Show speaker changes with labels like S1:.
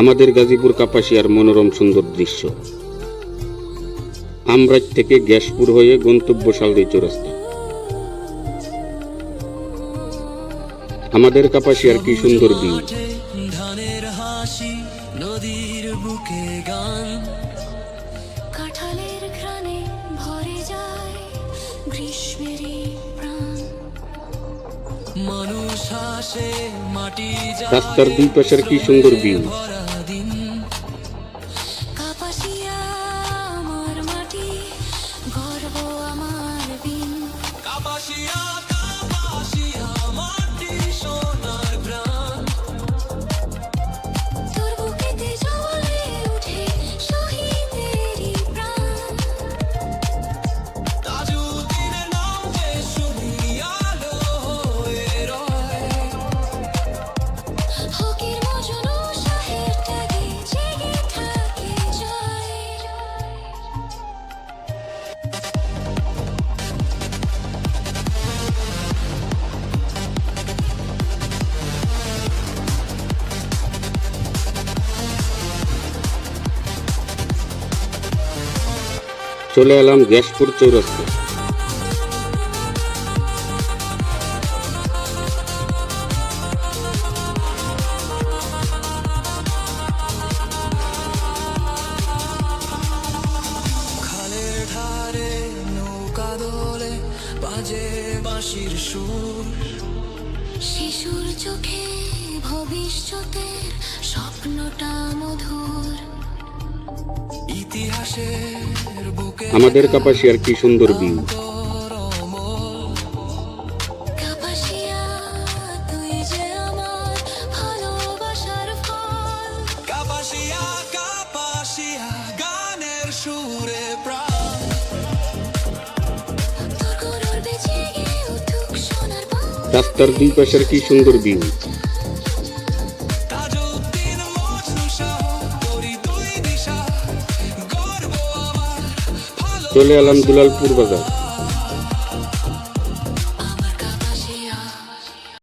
S1: আমাদের গাজীপুর কাপাসিয়ার মনোরম সুন্দর দৃশ্য। আমরাজ থেকে গ্যাসপুর হয়ে গন্তব্য শালদি চৌরাস্তা আমাদের কাপাসিয়ার কি সুন্দর ভিউ
S2: ধানের হাসি নদীর বুকে গান।
S3: কাঁঠালের ঘ্রাণে ভরে যায় গ্রীষ্মেরই প্রাণ।
S2: মানুষ হাসে মাটি
S1: রাস্তার দুই পাশের কি সুন্দর ভিউ
S2: দিন
S3: কাপাসিয়া
S1: চলে এলাম গ্যাসপুর চৌরাস্তা।
S2: খালের ধারে নৌকা দোলে বাজে বাঁশির সুর।
S3: শিশুর চোখে ভবিষ্যতের স্বপ্নটা মধুর।
S1: আমাদের কাপাসিয়ার কি সুন্দর ভিউ
S3: বন।
S1: রাস্তার দুই পাশের কি সুন্দর ভিউ চলে এলাম দুলালপুর বাজার।